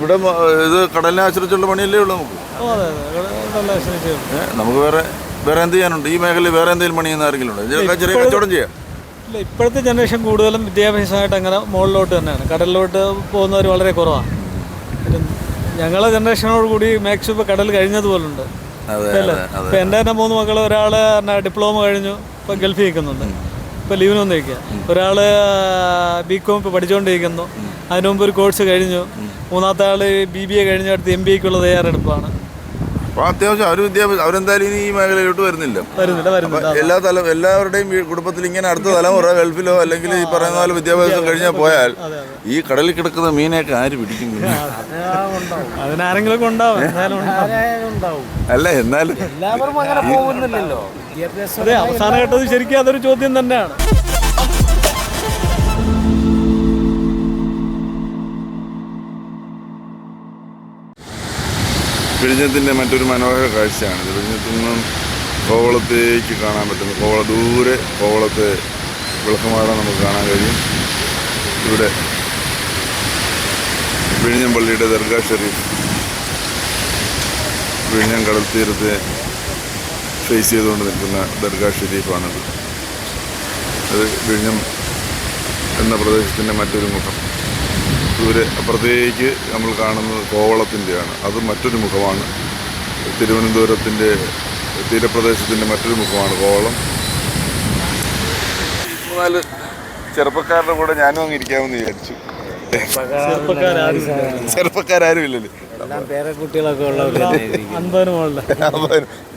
ഇവിടെ ഇത് കടലിനെ ആശ്രയിച്ചുള്ള പണിയല്ലേ ഉള്ളൂ നമുക്ക്. നമുക്ക് വേറെ വേറെ എന്ത് ചെയ്യാനുണ്ട്? ഈ മേഖലയിൽ വേറെ എന്തെങ്കിലും പണി ചെയ്യുന്ന ആരെങ്കിലും ഉണ്ടോ? ചെറിയ കച്ചവടം ചെയ്യാം. ഇല്ല ഇപ്പോഴത്തെ ജനറേഷൻ കൂടുതലും വിദ്യാഭ്യാസമായിട്ട് അങ്ങനെ മുകളിലോട്ട് തന്നെയാണ്. കടലിലോട്ട് പോകുന്നവർ വളരെ കുറവാണ്. ഞങ്ങളെ ജനറേഷനോട് കൂടി മാക്സിമം ഇപ്പോൾ കടൽ കഴിഞ്ഞതുപോലുണ്ട്. ഇപ്പം എന്റെ തന്നെ മൂന്ന് മക്കൾ ഒരാൾ ഡിപ്ലോമ കഴിഞ്ഞു ഇപ്പം ഗൾഫിൽ നിൽക്കുന്നുണ്ട്. ഇപ്പം ലീവിന് വന്നിരിക്കുക ഒരാൾ ബി കോം ഇപ്പോൾ പഠിച്ചുകൊണ്ടിരിക്കുന്നു അതിനു മുമ്പ് ഒരു കോഴ്സ് കഴിഞ്ഞു. മൂന്നാമത്തെ ആൾ ബി ബി എ കഴിഞ്ഞ അടുത്ത് എം ബി എക്കുള്ള തയ്യാറെടുപ്പാണ്. അപ്പോൾ അത്യാവശ്യം അവർ വിദ്യാഭ്യാസം അവരെന്തായാലും ഇനി ഈ മേഖലയിലോട്ട് വരുന്നില്ല. വരുന്നില്ല വരുന്നില്ല എല്ലാ തല എല്ലാവരുടെയും വീ- കുടുംബത്തിൽ ഇങ്ങനെ അടുത്ത തലമുറ ഗൾഫിലോ അല്ലെങ്കിൽ ഈ പറയുന്ന പോലെ വിദ്യാഭ്യാസം കഴിഞ്ഞാൽ പോയാൽ ഈ കടലിൽ കിടക്കുന്ന മീനെയൊക്കെ ആര് പിടിക്കും അതിനാരെങ്കിലും ഒക്കെ ഉണ്ടാവും എന്തായാലും ഉണ്ടാവും. അല്ല എന്നാലും എല്ലാവരും അങ്ങനെ പോകുന്നില്ലല്ലോ. അതെ അവസാന ഘട്ടത്തിൽ ശരിക്കും അതൊരു ചോദ്യം തന്നെയാണ്. വിഴിഞ്ഞത്തിന്റെ മറ്റൊരു മനോഹര കാഴ്ചയാണ്. ഇത് വിഴിഞ്ഞത്തിൽ നിന്നും കോവളത്തേക്ക് കാണാൻ പറ്റുന്നു കോവള ദൂരെ കോവളത്തെ വിളക്കമാട നമുക്ക് കാണാൻ കഴിയും. ഇവിടെ വിഴിഞ്ഞം പള്ളിയുടെ ദർഗാ ഷെറീഫ് വിഴിഞ്ഞം കടൽ തീരത്തെ ഫേസ് ചെയ്തുകൊണ്ട് നിൽക്കുന്ന ദർഗാ ഷെരീഫാണത്. അത് വിഴിഞ്ഞം എന്ന പ്രദേശത്തിന്റെ മറ്റൊരു മുഖം. ദൂരെ അപ്പുറത്തേക്ക് നമ്മൾ കാണുന്നത് കോവളത്തിന്റെയാണ്. അത് മറ്റൊരു മുഖമാണ്. തിരുവനന്തപുരത്തിന്റെ തീരപ്രദേശത്തിന്റെ മറ്റൊരു മുഖമാണ് കോവളം. നാല് ചെറുപ്പക്കാരുടെ കൂടെ ഞാനും അങ്ങ് ഇരിക്കാമെന്ന് വിചാരിച്ചു. ചെറുപ്പക്കാരും ഇല്ലല്ലേ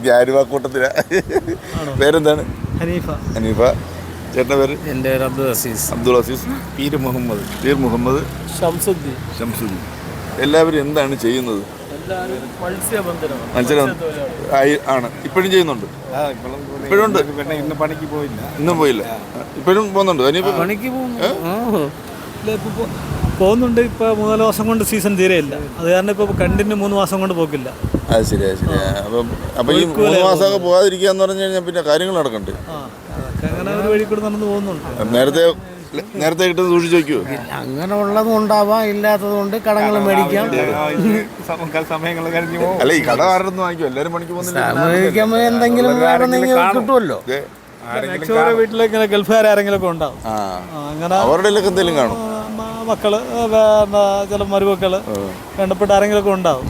ഞാനും ആ കൂട്ടത്തിലാ. പേരെന്താണ്? ഹനീഫ. അനീഫ ചേട്ടന്റെ പേര്? എന്റെ പേര് അബ്ദുൾ അസീസ്. അബ്ദുൾ അസീസ്. പീർ മുഹമ്മദ്. പീർ മുഹമ്മദ്. ഷംസുദ്ദീൻ. ഷംസുദ്ദീൻ. എല്ലാവരും എന്താണ് ചെയ്യുന്നത്? മത്സരം ആണ്. ഇപ്പോഴും ചെയ്യുന്നുണ്ട്? ഇപ്പോഴും ഉണ്ട്? ഇന്ന് പണിക്ക് പോയില്ല. ഇന്നും പോയില്ല? ഇപ്പോഴും പോകുന്നുണ്ട്? പണിക്ക് പോകുന്നുണ്ട് ഇപ്പൊ മൂന്നാൽ മാസം കൊണ്ട് സീസൺ തീരെയില്ല. അത് കാരണം ഇപ്പൊ കണ്ടിന്യൂ മൂന്ന് മാസം കൊണ്ട് പോക്കില്ല. അത് ശരി അത് ശരി. അപ്പൊ അപ്പൊ ഈ മൂന്ന് മാസമൊക്കെ പോകാതിരിക്കുക എന്ന് പറഞ്ഞു കഴിഞ്ഞാൽ പിന്നെ കാര്യങ്ങൾ നടക്കണ്ടേ? അങ്ങനെ ഒരു വഴി കൂടെ നടന്നു പോകുന്നുണ്ട്. നേരത്തെ നേരത്തെ കിട്ടുന്ന സൂക്ഷിച്ചു വെക്കുവോ? അങ്ങനെ ഉള്ളതും ഉണ്ടാവാം ഇല്ലാത്തത് കൊണ്ട് കടങ്ങൾ മേടിക്കാം. അല്ല ഈ കട ആരുടെ വാങ്ങിക്കും? എല്ലാവരും പണിക്ക് പോകുന്നില്ല എന്തെങ്കിലും കിട്ടുമല്ലോ. വീട്ടിലേക്ക് ഇങ്ങനെ ഗൾഫുകാർ ആരെങ്കിലും ഒക്കെ ഉണ്ടാവും അങ്ങനെ അവരുടെ എന്തെങ്കിലും കാണും. മക്കൾ ചില മരുമക്കൾ വേണ്ടപ്പെട്ട ആരെങ്കിലും ഒക്കെ ഉണ്ടാവും.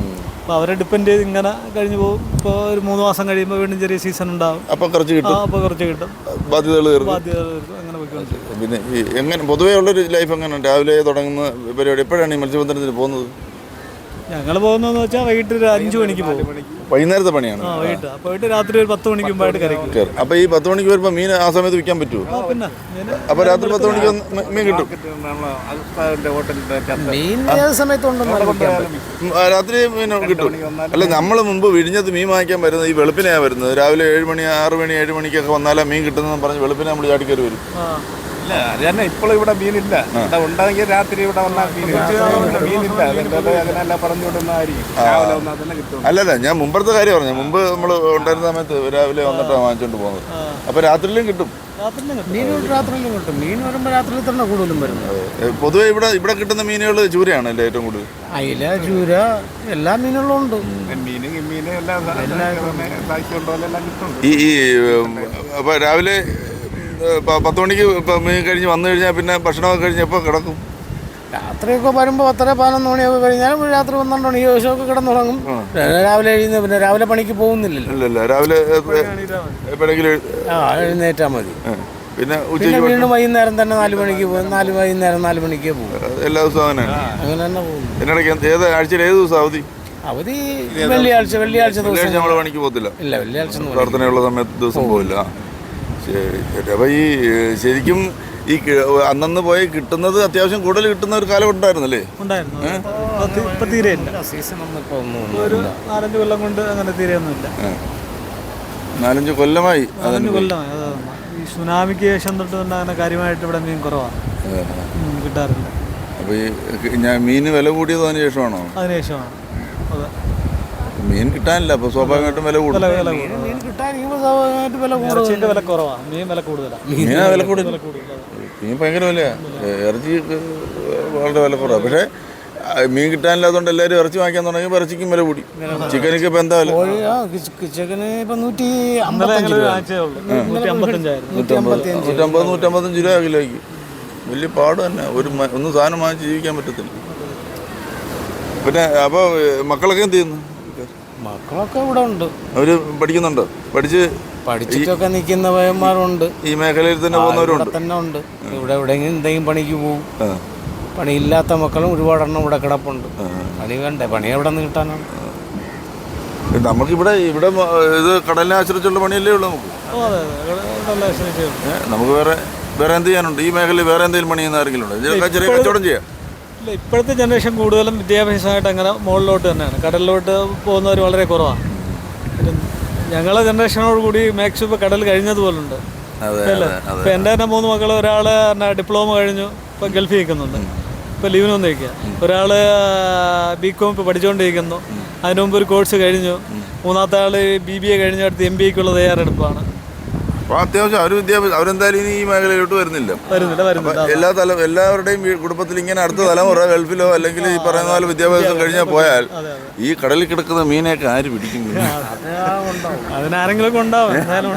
അപ്പോൾ അവരെ ഡിപ്പെൻഡ് ചെയ്ത് ഇങ്ങനെ കഴിഞ്ഞു പോകും. ഇപ്പോൾ ഒരു മൂന്ന് മാസം കഴിയുമ്പോൾ വീണ്ടും ചെറിയ സീസൺ ഉണ്ടാവും. അപ്പോൾ കുറച്ച് കിട്ടും. അപ്പോൾ കുറച്ച് കിട്ടും. ബാധ്യതകൾ തീർക്കും. ബാധ്യതകൾ തീർക്കും. അങ്ങനെ പോയിക്കൊണ്ടിരിക്കും. പിന്നെ ഈ എങ്ങനെ പൊതുവേ ഉള്ളൊരു ലൈഫ് എങ്ങനെ രാവിലെ തുടങ്ങുന്ന പരിപാടി എപ്പോഴാണ് ഈ മത്സ്യബന്ധനത്തിന് പോകുന്നത്? ഞങ്ങൾ പോകുന്നതെന്ന് വെച്ചാൽ വൈകിട്ട് ഒരു അഞ്ച് മണിക്ക് പോകും. വൈകുന്നേരത്തെ പണിയാണ്. ആ വൈകിട്ട്. അപ്പോൾ പോയിട്ട് രാത്രി ഒരു പത്ത് മണിക്ക് മുമ്പായിട്ട് കരയ്ക്കും. കയറും. അപ്പൊ ഈ പത്ത് മണിക്ക് വരുമ്പോ മീൻ ആ സമയത്ത് വിൽക്കാൻ പറ്റുമോ ആ പിന്നെ. ഇങ്ങനെ അപ്പൊ രാത്രി പത്ത് മണിക്ക് വന്ന് മീ- മീൻ കിട്ടും. മീൻ ഏത് സമയത്തുണ്ടെന്നാലും വിൽക്കാൻ പറ്റും. ഉം, ആ, രാത്രി മീൻ കിട്ടും. അല്ല നമ്മൾ മുമ്പ് വിഴിഞ്ഞത്ത് മീൻ വാങ്ങിക്കാൻ വരുന്നത് ഈ വെളുപ്പിനെയാണ് വരുന്നത്. രാവിലെ ഏഴ് മണി ആറ് മണി ഏഴ് മണിക്കൊക്കെ വന്നാലേ മീൻ കിട്ടുന്നതെന്ന് പറഞ്ഞ് വെളുപ്പിനെ നമ്മൾ ചാടിക്കയറി വരും. ആ. ഇല്ല അത് തന്നെ ഇപ്പോൾ ഇവിടെ മീനില്ല. ഇവിടെ ഉണ്ടെങ്കിൽ രാത്രി ഇവിടെ വന്നാൽ മീൻ മീനില്ല. അതുകൊണ്ട് അത് പറഞ്ഞു വിടുന്നതായിരിക്കും. രാവിലെ വന്നാൽ തന്നെ കിട്ടും അല്ലല്ല ഞാൻ മുമ്പത്തെ കാര്യം പറഞ്ഞു. മുമ്പ് നമ്മൾ ഉണ്ടായിരുന്ന സമയത്ത് രാവിലെ വന്നിട്ടാണ് വാങ്ങിച്ചോണ്ട് പോകുന്നത്. അപ്പൊ രാത്രിയിലും കിട്ടും. രാത്രി കിട്ടും. മീൻ രാത്രിയിലും കിട്ടും. മീൻ വരുമ്പോൾ രാത്രിയിൽ തന്നെ കൂടുതലും വരുന്നത് ഏ, പൊതുവെ ഇവിടെ ഇവിടെ കിട്ടുന്ന മീനുകൾ ചൂരയാണ് അല്ലേ ഏറ്റവും കൂടുതൽ? അയില ചൂര എല്ലാ മീനുകളും ഉണ്ട്. ഈ അപ്പൊ രാവിലെ പത്ത് മണിക്ക് ഇപ്പൊ മീൻ കഴിഞ്ഞ് വന്നു കഴിഞ്ഞാൽ പിന്നെ ഭക്ഷണമൊക്കെ കഴിഞ്ഞ് എപ്പോൾ കിടക്കും? രാത്രിയൊക്കെ വരുമ്പോൾ പത്തര പതിനൊന്ന് മണിയൊക്കെ കഴിഞ്ഞാൽ രാത്രി പന്ത്രണ്ട് മണി ദിവസമൊക്കെ കിടന്നുറങ്ങും. രാവിലെ എഴുന്ന പിന്നെ രാവിലെ പണിക്ക് പോകുന്നില്ലല്ലോ. രാവിലെ ആ എഴുന്നേറ്റാൽ മതി. പിന്നെ ഉച്ചയ്ക്ക് വീണ്ടും വൈകുന്നേരം തന്നെ നാല് മണിക്ക് പോകും. നാല് വൈകുന്നേരം നാല് മണിക്ക് പോകും. എല്ലാ ദിവസവും അങ്ങനെ അങ്ങനെ തന്നെ പോകും ഏത് ആഴ്ചയിൽ ഏത് ദിവസം അവധി? അവധി വെള്ളിയാഴ്ച വെള്ളിയാഴ്ച ദിവസം നമ്മൾ പണിക്ക് പോകത്തില്ല. ഇല്ല വെള്ളിയാഴ്ച പ്രാർത്ഥനയുള്ള സമയത്ത് ദിവസം പോകില്ല ഈ ശരിക്കും ഈ അന്നന്ന് പോയി കിട്ടുന്നത് അത്യാവശ്യം കൂടുതൽ കിട്ടുന്ന ഒരു കാലം ഉണ്ടായിരുന്നല്ലേ? ഉണ്ടായിരുന്നു. ഒരു നാലഞ്ച് കൊല്ലം കൊണ്ട് അങ്ങനെ തീരെയൊന്നുമില്ല നാലഞ്ച് കൊല്ലമായി നാലഞ്ച് കൊല്ലമായി ഈ സുനാമിക്ക് ശേഷം തൊട്ട് അങ്ങനെ കാര്യമായിട്ട് ഇവിടെ മീൻ കുറവാണ്. കിട്ടാറില്ല. അപ്പോൾ ഈ ഞാൻ മീൻ വില കൂടിയത് അതിന് ശേഷമാണോ? അതിനുശേഷമാണ് അതെ. മീൻ കിട്ടാനില്ല അപ്പോൾ സ്വാഭാവികമായിട്ടും വില കൂടും. വില വില കൂടുതൽ മീൻ കിട്ടാനിരിക്കുമ്പോൾ സ്വാഭാവികമായിട്ട് വില കൂടുതൽ ഇറച്ചിന്റെ വില കുറവാണ് മീൻ വില കൂടുതലാണ് മീനാ വില കൂടുതൽ വില കൂടുതൽ മീൻ ഭയങ്കര വിലയാ. ഇറച്ചി വളരെ വില കുറവാണ് പക്ഷേ മീൻ കിട്ടാനില്ലാത്തതുകൊണ്ട് എല്ലാവരും ഇറച്ചി വാങ്ങിക്കാൻ തുടങ്ങി ഇറച്ചിക്കും വില കൂടി. ചിക്കനൊക്കെ ഇപ്പം എന്താ വില? ചിക്കന് ഇപ്പൊ നൂറ്റി നൂറ്റമ്പത് നൂറ്റമ്പത് നൂറ്റമ്പത്തഞ്ച് രൂപ കിലോയ്ക്ക്. വലിയ പാട് തന്നെ. ഒരു ഒന്നും സാധനം വാങ്ങിച്ച് ജീവിക്കാൻ പറ്റത്തില്ല. പിന്നെ അപ്പോൾ മക്കളൊക്കെ എന്ത് ചെയ്യുന്നു? മക്കളൊക്കെ ഇവിടെ ഉണ്ട്. അവർ പഠിക്കുന്നുണ്ടോ. പഠിച്ച് പഠിച്ചിട്ടൊക്കെ നിൽക്കുന്ന പയ്യന്മാരുണ്ട്. ഈ മേഖലയിൽ തന്നെ പോകുന്നവരുണ്ട് തന്നെ ഉണ്ട്. ഇവിടെ എവിടെയെങ്കിലും എന്തെങ്കിലും പണിക്ക് പോകും. പണിയില്ലാത്ത മക്കളും ഒരുപാടെണ്ണം ഇവിടെ കിടപ്പുണ്ട്. പണി വേണ്ടേ? പണി എവിടെ നിന്ന് കിട്ടാനാണ്? നമുക്കിവിടെ ഇവിടെ ഇവിടെ ഇത് കടലിനെ ആശ്രയിച്ചുള്ള പണിയല്ലേ ഉള്ളൂ നമുക്ക്. നമുക്ക് വേറെ വേറെ എന്ത് ചെയ്യാനുണ്ട്? ഈ മേഖലയിൽ വേറെ എന്തെങ്കിലും പണി ചെയ്യുന്ന ആരെങ്കിലും ഉണ്ടോ? ചെറിയ കച്ചവടം ചെയ്യാം. ഇല്ല ഇപ്പോഴത്തെ ജനറേഷൻ കൂടുതലും വിദ്യാഭ്യാസമായിട്ട് അങ്ങനെ മുകളിലോട്ട് തന്നെയാണ്. കടലിലോട്ട് പോകുന്നവർ വളരെ കുറവാണ്. ഞങ്ങളെ ജനറേഷനോട് കൂടി മാക്സിമം ഇപ്പോൾ കടൽ കഴിഞ്ഞതുപോലുണ്ട്. ഇപ്പം എന്റെ തന്നെ മൂന്ന് മക്കൾ ഒരാൾ ഡിപ്ലോമ കഴിഞ്ഞു ഇപ്പം ഗൾഫിൽ നിൽക്കുന്നുണ്ട്. ഇപ്പം ലീവിന് വന്നിരിക്കുക ഒരാൾ ബി കോം ഇപ്പോൾ പഠിച്ചുകൊണ്ടിരിക്കുന്നു അതിനു മുമ്പ് ഒരു കോഴ്സ് കഴിഞ്ഞു. മൂന്നാമത്തെ ആൾ ബി ബി എ കഴിഞ്ഞ അടുത്ത് എം ബി എക്കുള്ള തയ്യാറെടുപ്പാണ്. അപ്പോൾ അത്യാവശ്യം അവർ വിദ്യാഭ്യാസം അവരെന്തായാലും ഇനി ഈ മേഖലയിലോട്ട് വരുന്നില്ല. വരുന്നില്ല വരുന്നില്ല. എല്ലാ തല എല്ലാവരുടെയും വീ- കുടുംബത്തിൽ ഇങ്ങനെ അടുത്ത തലമുറ ഗൾഫിലോ അല്ലെങ്കിൽ ഈ പറയുന്ന പോലെ വിദ്യാഭ്യാസം കഴിഞ്ഞാൽ പോയാൽ ഈ കടലിൽ കിടക്കുന്ന മീനെയൊക്കെ ആര് പിടിക്കും? അതിനാരെങ്കിലും ഒക്കെ ഉണ്ടാവും. എന്തായാലും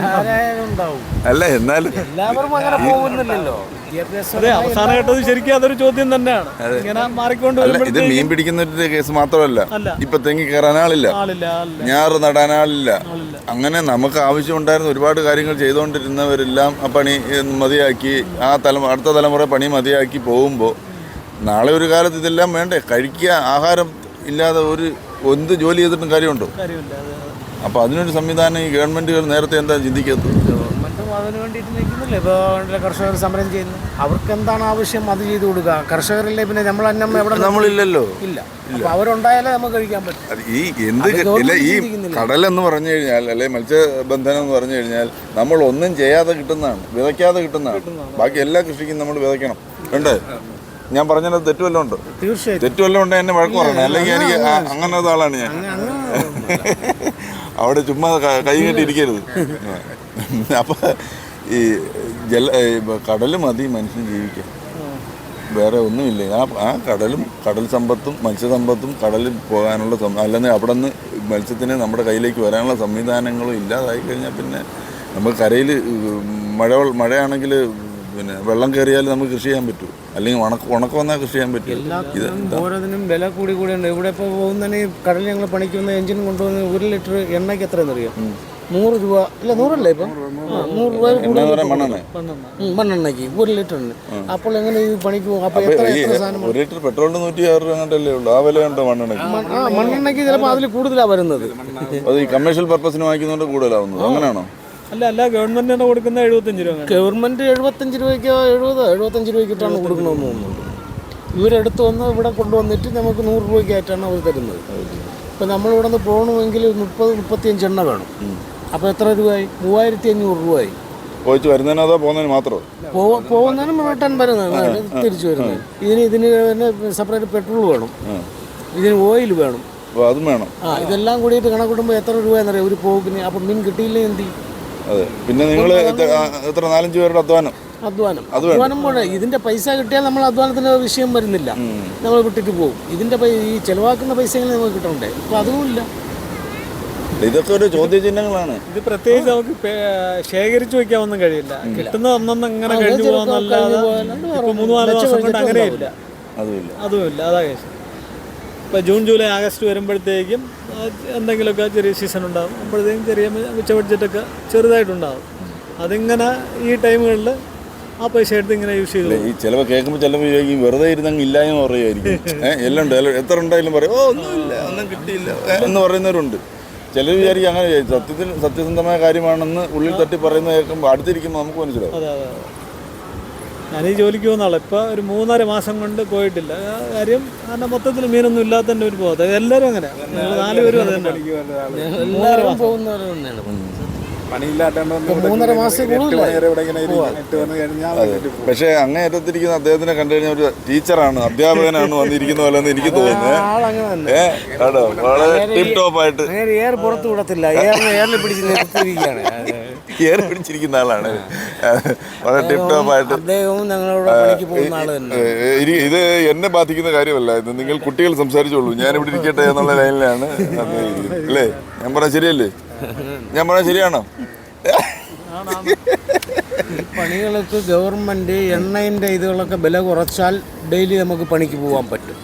ഉണ്ടാവും. അല്ല എന്നാലും എല്ലാവരും അങ്ങനെ പോകുന്നില്ലല്ലോ. അതെ അവസാന ഘട്ടത്തിൽ ശരിക്കും അതൊരു ചോദ്യം തന്നെയാണ്. ഇങ്ങനെ മാറിക്കൊണ്ട് ഇത് മീൻ പിടിക്കുന്ന കേസ് മാത്രമല്ല. ഇപ്പൊ തെങ്ങി കയറാൻ ആളില്ല. ഞാറ് നടാൻ ആളില്ല. അങ്ങനെ നമുക്ക് ആവശ്യമുണ്ടായിരുന്ന ഒരുപാട് കാര്യങ്ങൾ ചെയ്തുകൊണ്ടിരുന്നവരെല്ലാം ആ പണി മതിയാക്കി ആ തലമുറ അടുത്ത തലമുറ പണി മതിയാക്കി പോകുമ്പോൾ നാളെ ഒരു കാലത്ത് ഇതെല്ലാം വേണ്ടേ? കഴിക്കുക ആഹാരം ഇല്ലാതെ ഒരു എന്ത് ജോലി ചെയ്തിട്ടും കാര്യമുണ്ടോ. അപ്പോൾ അതിനൊരു സംവിധാനം ഈ ഗവൺമെന്റുകൾ നേരത്തെ എന്താ ചിന്തിക്കാത്തത് ഗവൺമെന്റും അതിന് വേണ്ടിയിട്ട് നിൽക്കുന്നില്ല? ഇപ്പോൾ കർഷകർ സമരം ചെയ്യുന്നു. അവർക്ക് എന്താണ് ആവശ്യം അത് ചെയ്തു കൊടുക്കുക കർഷകരല്ലേ പിന്നെ നമ്മൾ അന്നം എവിടെ നമ്മളില്ലല്ലോ. ഇല്ല. അപ്പൊ അവരുണ്ടായാലേ നമുക്ക് കഴിക്കാൻ പറ്റും. ഈ എന്ത് ഇല്ല ഈ കടൽ എന്ന് പറഞ്ഞു കഴിഞ്ഞാൽ അല്ലെ മത്സ്യബന്ധനം എന്ന് പറഞ്ഞു കഴിഞ്ഞാൽ നമ്മൾ ഒന്നും ചെയ്യാതെ കിട്ടുന്നതാണ്. വിതയ്ക്കാതെ കിട്ടുന്നതാണ്. ബാക്കി എല്ലാ കൃഷിക്കും നമ്മൾ വിതയ്ക്കണം. ഉണ്ട്? ഞാൻ പറഞ്ഞത് തെറ്റുമല്ലോ ഉണ്ട്. തീർച്ചയായും തെറ്റുമല്ലോ ഉണ്ട് എന്നെ വഴക്ക് പറയണം. അല്ലെങ്കിൽ എനിക്ക് അങ്ങനത്തെ ആളാണ് ഞാൻ. അവിടെ ചുമ്മാ കൈ കെട്ടി ഇരിക്കരുത്. അപ്പൊ ഈ ജല കടൽ മതി മനുഷ്യൻ ജീവിക്കാൻ വേറെ ഒന്നുമില്ല. ആ ആ കടലും കടൽ സമ്പത്തും മത്സ്യസമ്പത്തും കടലിൽ പോകാനുള്ള അല്ലെങ്കിൽ അവിടെ നിന്ന് മത്സ്യത്തിന് നമ്മുടെ കയ്യിലേക്ക് വരാനുള്ള സംവിധാനങ്ങളും ഇല്ലാതായി കഴിഞ്ഞാൽ പിന്നെ നമ്മൾ കരയിൽ മഴ മഴയാണെങ്കിൽ പിന്നെ വെള്ളം കയറിയാൽ നമുക്ക് കൃഷി ചെയ്യാൻ പറ്റൂ. അല്ലെങ്കിൽ ഉണക്ക ഉണക്കം വന്നാൽ കൃഷി ചെയ്യാൻ പറ്റും. ഓരോന്നിനും വില കൂടി കൂടി ഉണ്ട് ഇവിടെ ഇപ്പോൾ പോകുന്നതിന് കടൽ കടലിൽ ഞങ്ങൾ പണിക്കുന്ന എഞ്ചിൻ കൊണ്ടുവന്ന് ഒരു ലിറ്റർ എണ്ണയ്ക്ക് എത്രയെന്ന് അറിയാം നൂറ് രൂപ. ഇല്ല നൂറല്ലേ ഇപ്പം? ആ, നൂറ് രൂപ മണ്ണെണ്ണ. ഉം, മണ്ണെണ്ണയ്ക്ക് ഒരു ലിറ്ററിന് അപ്പോൾ എങ്ങനെ ഈ പണിക്ക് പോകും? അപ്പോൾ എത്ര ഈ എത്ര സാധനം ഒരു ലിറ്റർ പെട്രോളിന് നൂറ്റി ആറ് രൂപ അങ്ങോട്ടല്ലേ ഉള്ളൂ. ആ വില ഉണ്ടോ മണ്ണെണ്ണയ്ക്ക്? മൺ- ആ മണ്ണെണ്ണയ്ക്ക് ചിലപ്പോൾ അതിൽ കൂടുതലാണ് വരുന്നത്. അത് ഈ കമേഴ്ഷ്യൽ പർപ്പസിന് വാങ്ങിക്കുന്നതുകൊണ്ട് കൂടുതലാവുന്നത്. അങ്ങനെയാണോ? അല്ല അല്ല ഗവൺമെന്റ് തന്നെ കൊടുക്കുന്ന എഴുപത്തഞ്ച് രൂപ. ഗവൺമെന്റ് എഴുപത്തഞ്ച് രൂപയ്ക്കോ എഴുപതോ എഴുപത്തഞ്ച് രൂപയ്ക്കിട്ടാണ് കൊടുക്കണമെന്ന് തോന്നുന്നുണ്ട് ഇവരെടുത്ത് വന്ന് ഇവിടെ കൊണ്ടുവന്നിട്ട് നമുക്ക് നൂറ് രൂപയ്ക്കായിട്ടാണ് അവർ തരുന്നത്. ഇപ്പം നമ്മളിവിടെ നിന്ന് പോകണമെങ്കിൽ മുപ്പത് മുപ്പത്തിയഞ്ച് എണ്ണ വേണം. അപ്പോൾ എത്ര രൂപയായി? മൂവായിരത്തി അഞ്ഞൂറ് രൂപയായി. പോയിച്ച് വരുന്നതിനോ അതോ പോകുന്നതിന് മാത്രമോ പോകുന്നതിനും റിട്ടേൺ വരുന്നതാണ് തിരിച്ചു വരുന്നത്. ഇതിന് ഇതിന് തന്നെ സെപ്പറേറ്റ് പെട്രോൾ വേണം. ഇതിന് ഓയിൽ വേണം. അതും വേണം. ആ ഇതെല്ലാം കൂടിയിട്ട് കണക്കൂട്ടുമ്പോൾ എത്ര രൂപ എന്നറിയാം ഒരു പോക്കിന് അപ്പം മീൻ കിട്ടിയില്ല എന്തി? അതെ. പിന്നെ നിങ്ങൾ എത്ര നാലഞ്ച് പേരുടെ അധ്വാനം? അധ്വാനം. അധ്വാനം പോലെ ഇതിന്റെ പൈസ കിട്ടിയാൽ നമ്മൾ അധ്വാനത്തിന്റെ വിഷയം വരുന്നില്ല. നമ്മൾ വിട്ടിട്ട് പോകും. ഇതിന്റെ ഈ ചെലവാക്കുന്ന പൈസ നമുക്ക് കിട്ടണ്ടേ? അപ്പൊ അതുമില്ല. ഇതൊക്കെ ഒരു ചോദ്യചിഹ്നങ്ങളാണ്. ഇത് പ്രത്യേകിച്ച് നമുക്ക് ശേഖരിച്ചു വെക്കാനൊന്നും കഴിയില്ല. കിട്ടുന്ന ഒന്നൊന്നും ഇങ്ങനെ കഴിഞ്ഞു പോകുന്നല്ലാതെ മൂന്ന് നാല് മാസം കൊണ്ട് അങ്ങനെയില്ല. അതുമില്ല. അതുമില്ല. അതാ കേസ്. ഇപ്പൊ ജൂൺ ജൂലൈ ആഗസ്റ്റ് വരുമ്പോഴത്തേക്കും എന്തെങ്കിലുമൊക്കെ ചെറിയ സീസൺ ഉണ്ടാകും അപ്പോഴത്തേക്കും ചെറിയ മിച്ച ബഡ്ജറ്റൊക്കെ ചെറുതായിട്ടുണ്ടാകും അതിങ്ങനെ ഈ ടൈമുകളിൽ ആ പൈസ എടുത്ത് ഇങ്ങനെ യൂസ് ചെയ്തു ഈ ചിലവ് കേൾക്കുമ്പോൾ ചിലപ്പോൾ ചോദിക്കും വെറുതെ ഇരുന്നങ്ങ് എന്ന് പറയുമായിരിക്കും എല്ലാം ഉണ്ട്. എത്ര ഉണ്ടായാലും പറയും ഓ ഒന്നുമില്ല. ഒന്നും കിട്ടിയില്ല. എന്ന് പറയുന്നവരുണ്ട്. ചിലർ വിചാരിക്കും അങ്ങനെ സത്യത്തിൽ സത്യസന്ധമായ കാര്യമാണെന്ന് ഉള്ളിൽ തട്ടി പറയുന്ന കേൾക്കുമ്പോൾ അടുത്തിരിക്കുമ്പോൾ നമുക്ക് മനസ്സിലാവും. അതെ അതെ അതെ. ഞാൻ ഈ ജോലിക്ക് പോകുന്ന ഇപ്പൊ ഇപ്പോൾ ഒരു മൂന്നര മാസം കൊണ്ട് പോയിട്ടില്ല. കാര്യം കാരണം മൊത്തത്തിൽ മീനൊന്നും ഇല്ലാത്തതിന്റെ ഒരു പോകാത്ത എല്ലാവരും അങ്ങനെ നാലുപേരും അത് തന്നെ മൂന്നര മാസം. പക്ഷേ അങ്ങേറ്റത്തിരിക്കുന്ന അദ്ദേഹത്തിനെ കണ്ടു കഴിഞ്ഞാൽ ഒരു ടീച്ചറാണ് അധ്യാപകനാണ് വന്നിരിക്കുന്ന പോലെ എനിക്ക് തോന്നുന്നത് കേട്ടോ വളരെ ടിപ് ടോപ്പ് ആയിട്ട് പുറത്ത് വിടത്തില്ല. പിടിച്ച് നിർത്തിയിരിക്കുകയാണ്. പിടിച്ചിരിക്കുന്ന ആളാണ്. വളരെ ടിപ് ടോപ്പ് ആയിട്ട് ഇത് എന്നെ ബാധിക്കുന്ന കാര്യമല്ല. ഇത് നിങ്ങൾ കുട്ടികൾ സംസാരിച്ചോളൂ. ഞാൻ ഇവിടെ ഇരിക്കട്ടെ എന്നുള്ള ലൈനിലാണ്. അല്ലേ? ഞാൻ പറഞ്ഞ ശരിയല്ലേ? ഞാൻ പറഞ്ഞ ശരിയാണോ? പണികൾക്ക് ഗവൺമെന്റ് എണ്ണയിന്റെ ഇതുകളൊക്കെ വില കുറച്ചാൽ ഡെയിലി നമുക്ക് പണിക്ക് പോകാൻ പറ്റും.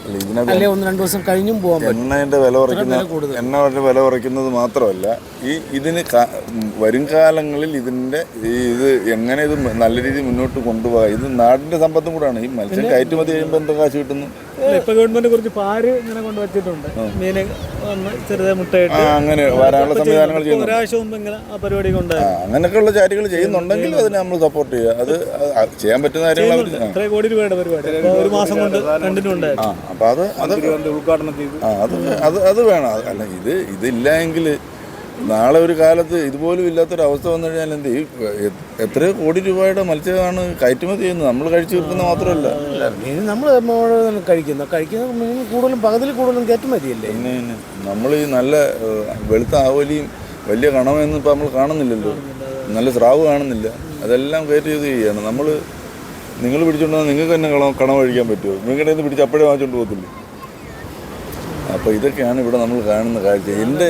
അല്ല, ഒന്ന് രണ്ട് ദിവസം കഴിഞ്ഞും പോകാൻ പറ്റും. എണ്ണയുടെ വില കുറയ്ക്കുന്ന എണ്ണയുടെ വില കുറയ്ക്കുന്നത് മാത്രമല്ല ഈ ഇതിന് വരും കാലങ്ങളിൽ ഇതിന്റെ ഈ ഇത് എങ്ങനെ ഇത് നല്ല രീതിയിൽ മുന്നോട്ട് കൊണ്ടുപോകാം? ഇത് നാടിന്റെ സമ്പത്തും കൂടാണ്. ഈ മത്സ്യം കയറ്റുമതി ചെയ്യുമ്പോൾ എന്താ കാശ് കിട്ടുന്നു. ഇപ്പൊ ഗവൺമെന്റ് കുറച്ച് പാര് ഇങ്ങനെ കൊണ്ട് വെച്ചിട്ടുണ്ട് മീന് ചെറുതായി മുട്ടയിട്ട്. ആ അങ്ങനെ വരാനുള്ള സംവിധാനങ്ങൾ ചെയ്യുന്നു ഒരാഴ്ച മുമ്പ് ഇങ്ങനെ ആ പരിപാടി കൊണ്ട് അങ്ങനെയൊക്കെയുള്ള ചാരികൾ ചെയ്യുന്നുണ്ടെങ്കിൽ അതിനെ നമ്മൾ സപ്പോർട്ട് ചെയ്യുക. അത് ചെയ്യാൻ പറ്റുന്ന കാര്യങ്ങൾ കോടി രൂപയുടെ പരിപാടി. ഒരു മാസം കൊണ്ട് രണ്ടിനും ഉണ്ടായിരുന്നു ആ അപ്പം അത് അത് ഉദ്ഘാടനം ചെയ്തു. ആ അത് അത് അത് വേണം. അത് അല്ല ഇത് ഇതില്ല എങ്കിൽ നാളെ ഒരു കാലത്ത് ഇതുപോലും ഇല്ലാത്തൊരവസ്ഥ വന്നു കഴിഞ്ഞാൽ എന്ത് ചെയ്യും? എ- എത്രയോ കോടി രൂപയുടെ മത്സ്യമാണ് കയറ്റുമതി ചെയ്യുന്നത്. നമ്മൾ കഴിച്ചു തീർക്കുന്ന മാത്രമല്ല. മീൻ നമ്മൾ കഴിക്കുന്ന കഴിക്കുന്ന മീൻ കൂടുതലും പകുതിയിൽ കൂടുതലും കയറ്റുമതിയല്ലേ? പിന്നെ നമ്മൾ ഈ നല്ല ഏഹ്, വെളുത്ത ആവലിയും വലിയ കണവൊന്നും ഇപ്പം നമ്മൾ കാണുന്നില്ലല്ലോ. നല്ല സ്രാവ് കാണുന്നില്ല. അതെല്ലാം കയറ്റി ചെയ്ത് ചെയ്യാണ് നമ്മൾ നിങ്ങൾ പിടിച്ചോണ്ട് നിങ്ങൾക്ക് തന്നെ കണ കണം കഴിക്കാൻ പറ്റുമോ? നിങ്ങളുടെ നിന്ന് പിടിച്ച് അപ്പോഴേ വാങ്ങിച്ചോണ്ട് പോകത്തില്ലേ? അപ്പോൾ ഇതൊക്കെയാണ് ഇവിടെ നമ്മൾ കാണുന്ന കാഴ്ച. എന്റെ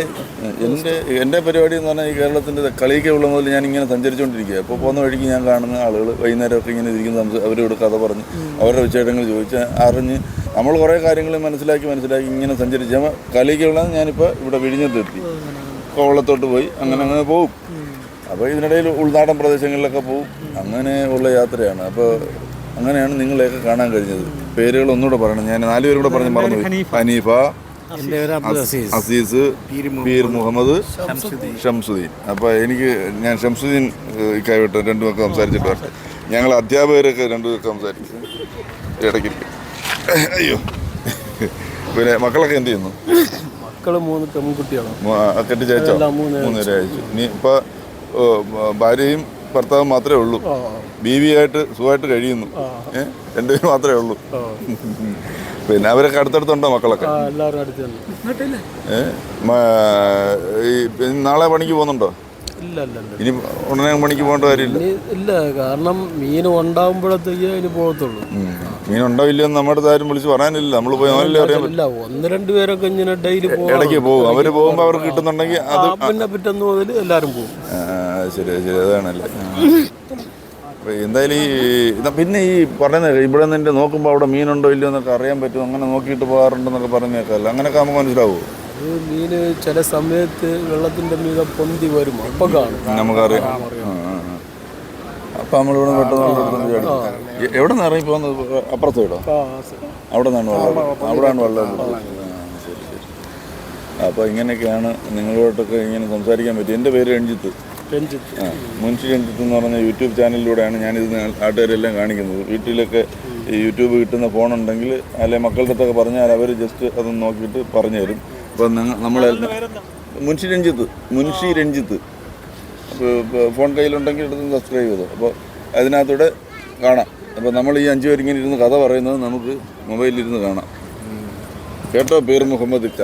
എന്റെ എന്റെ പരിപാടി എന്ന് പറഞ്ഞാൽ ഈ കേരളത്തിന്റെ കളിയൊക്കെ ഉള്ള മുതൽ ഞാൻ ഇങ്ങനെ സഞ്ചരിച്ചുകൊണ്ടിരിക്കുക അപ്പോൾ പോകുന്ന വഴിക്ക് ഞാൻ കാണുന്ന ആളുകൾ വൈകുന്നേരമൊക്കെ ഇങ്ങനെ ഇരിക്കുന്ന അവരോട് കഥ പറഞ്ഞ് അവരുടെ വിശേഷങ്ങൾ ചോദിച്ച് അറിഞ്ഞ് നമ്മൾ കുറേ കാര്യങ്ങൾ മനസ്സിലാക്കി മനസ്സിലാക്കി ഇങ്ങനെ സഞ്ചരിച്ച്. കളിയൊക്കെയുള്ള ഞാനിപ്പോൾ ഇവിടെ വിഴിഞ്ഞത്തെത്തി കോവളത്തോട്ട് പോയി. അങ്ങനെ അങ്ങനെ പോകും അപ്പോൾ ഇതിനിടയിൽ ഉൾനാടൻ പ്രദേശങ്ങളിലൊക്കെ പോകും അങ്ങനെ ഉള്ള യാത്രയാണ്. അപ്പോൾ അങ്ങനെയാണ് നിങ്ങളെയൊക്കെ കാണാൻ കഴിഞ്ഞത്. പേരുകൾ ഒന്നുകൂടെ പറയണം. ഞാൻ നാലുപേരും കൂടെ പറഞ്ഞു പറഞ്ഞു ഹനീഫ. അസീസ്. പീർ മുഹമ്മദ്. ഷംസുദ്ദീൻ. അപ്പോൾ എനിക്ക് ഞാൻ ഷംസുദ്ദീൻ ഇക്കായിട്ട് രണ്ടു പേർക്ക് സംസാരിച്ചിട്ട് വരട്ടെ. ഞങ്ങൾ അധ്യാപകരൊക്കെ രണ്ടു പേർക്ക് സംസാരിച്ചു ഇടയ്ക്ക്. അയ്യോ. പിന്നെ മക്കളൊക്കെ എന്ത് ചെയ്യുന്നു? മക്കൾ മൂന്ന് പെൺകുട്ടികളാണ്. കെട്ടിച്ചയച്ചോ? മൂന്നുപേരെ അയച്ചു ഇനി ഇപ്പോൾ ഭാര്യയും ഭർത്താവും മാത്രമേ ഉള്ളൂ. ബീവിയായിട്ട് സുഖമായിട്ട് കഴിയുന്നു. ഏഹ് രണ്ടുപേരും മാത്രമേ ഉള്ളൂ. പിന്നെ അവരൊക്കെ അടുത്തടുത്തുണ്ടോ മക്കളൊക്കെ? ഏഹ് നാളെ പണിക്ക് പോകുന്നുണ്ടോ? ഇല്ല ഇല്ല ഇല്ല ഇനി ഉടനെ പണിക്ക് പോകേണ്ട കാര്യമില്ല. ഇല്ല കാരണം മീൻ ഉണ്ടാകുമ്പോഴത്തേക്ക് ഇനി പോകത്തുള്ളൂ. മീൻ എന്ന് നമ്മുടെ അടുത്ത് ആരും വിളിച്ച് പറയാനില്ല നമ്മൾ പോയി ഇല്ല ഒന്ന് രണ്ട് പേരൊക്കെ ഇങ്ങനെ ഡെയിലി പോകും. ഇടയ്ക്ക് പോകും അവർ പോകുമ്പോൾ അവർക്ക് കിട്ടുന്നുണ്ടെങ്കിൽ അത് പിന്നെ പിറ്റന്ന് മുതൽ എല്ലാവരും പോകും. ശരി ശരി അതാണല്ലേ. എന്തായാലും ഈ പിന്നെ ഈ പറയുന്നത് ഇവിടെ നിന്നിട്ട് നോക്കുമ്പോൾ അവിടെ മീനുണ്ടോ ഇല്ലയോ എന്നൊക്കെ അറിയാൻ പറ്റും അങ്ങനെ നോക്കിയിട്ട് പോകാറുണ്ടെന്നൊക്കെ പറഞ്ഞേക്കല്ല അങ്ങനെയൊക്കെ നമുക്ക് മനസ്സിലാവുമോ അത് മീന് ചില സമയത്ത് വെള്ളത്തിന്റെ മീത പൊന്തി വരും. അപ്പൊ കാണും. നമുക്കറിയാം. അപ്പൊ നമ്മളിവിടെ പെട്ടെന്ന് എവിടെ നിന്ന് ഇറങ്ങി പോകുന്നത്? അപ്പുറത്ത് വിടോ അവിടെ നിന്നാണ് വെള്ളം അവിടെയാണ് വെള്ളം അപ്പോൾ ഇങ്ങനെയൊക്കെയാണ് നിങ്ങളോട്ടൊക്കെ ഇങ്ങനെ സംസാരിക്കാൻ പറ്റും എന്റെ പേര് രഞ്ജിത്ത്. മുൻഷി രഞ്ജിത്ത് എന്ന് പറഞ്ഞ യൂട്യൂബ് ചാനലിലൂടെയാണ് ഞാനിത് നാട്ടുകാരെല്ലാം കാണിക്കുന്നത്. വീട്ടിലൊക്കെ ഈ യൂട്യൂബ് കിട്ടുന്ന ഫോണുണ്ടെങ്കിൽ അല്ലെ മക്കളുടെ അടുത്തൊക്കെ പറഞ്ഞാൽ അവർ ജസ്റ്റ് അതൊന്ന് നോക്കിയിട്ട് പറഞ്ഞു തരും. അപ്പം നമ്മളെല്ലാം മുൻഷി രഞ്ജിത്ത്. മുൻഷി രഞ്ജിത്ത്. ഫോൺ കയ്യിലുണ്ടെങ്കിൽ എടുത്ത് സബ്സ്ക്രൈബ് ചെയ്തു. അപ്പോൾ അതിനകത്തൂടെ കാണാം. അപ്പോൾ നമ്മൾ ഈ അഞ്ചു പേരിങ്ങനെ ഇരുന്ന് കഥ പറയുന്നത് നമുക്ക് മൊബൈലിൽ ഇരുന്ന് കാണാം. കേട്ടോ പേര് മുഹമ്മദ് ഇക്ക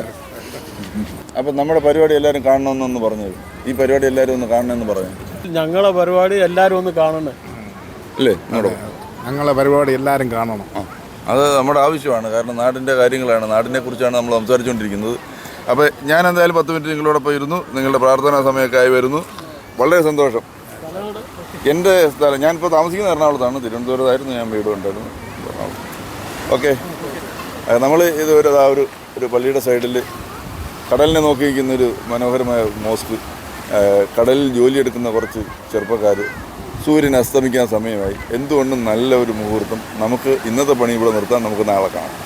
അപ്പം നമ്മുടെ പരിപാടി എല്ലാവരും കാണണമെന്നൊന്ന് പറഞ്ഞു. ഈ പരിപാടി എല്ലാവരും ഒന്ന് കാണണമെന്ന് പറഞ്ഞു. ഞങ്ങളെ പരിപാടി എല്ലാവരും ഒന്ന് കാണണേ. അല്ലേ ഞങ്ങളെ പരിപാടി എല്ലാവരും കാണണം. ആ അത് നമ്മുടെ ആവശ്യമാണ്. കാരണം നാടിന്റെ കാര്യങ്ങളാണ്. നാടിനെ കുറിച്ചാണ് നമ്മൾ സംസാരിച്ചുകൊണ്ടിരിക്കുന്നത്. അപ്പോൾ ഞാൻ എന്തായാലും പത്ത് മിനിറ്റ് നിങ്ങളോടൊപ്പം ഇരുന്നു. നിങ്ങളുടെ പ്രാർത്ഥനാ സമയമൊക്കെ ആയി വരുന്നു. വളരെ സന്തോഷം. എന്റെ സ്ഥലം ഞാനിപ്പോൾ താമസിക്കുന്ന എറണാകുളത്താണ്. തിരുവനന്തപുരത്തായിരുന്നു ഞാൻ വീട് ഉണ്ടായിരുന്നു ഓക്കെ. നമ്മൾ ഇത് ഒരു ഒരു പള്ളിയുടെ സൈഡിൽ കടലിനെ നോക്കി നിൽക്കുന്ന ഒരു മനോഹരമായ മോസ്ക് കടലിൽ ജോലിയെടുക്കുന്ന കുറച്ച് ചെറുപ്പക്കാർ സൂര്യൻ അസ്തമിക്കാൻ സമയമായി. എന്തുകൊണ്ടും നല്ല ഒരു മുഹൂർത്തം. നമുക്ക് ഇന്നത്തെ പണി ഇവിടെ നിർത്താൻ നമുക്ക് നാളെ കാണാം.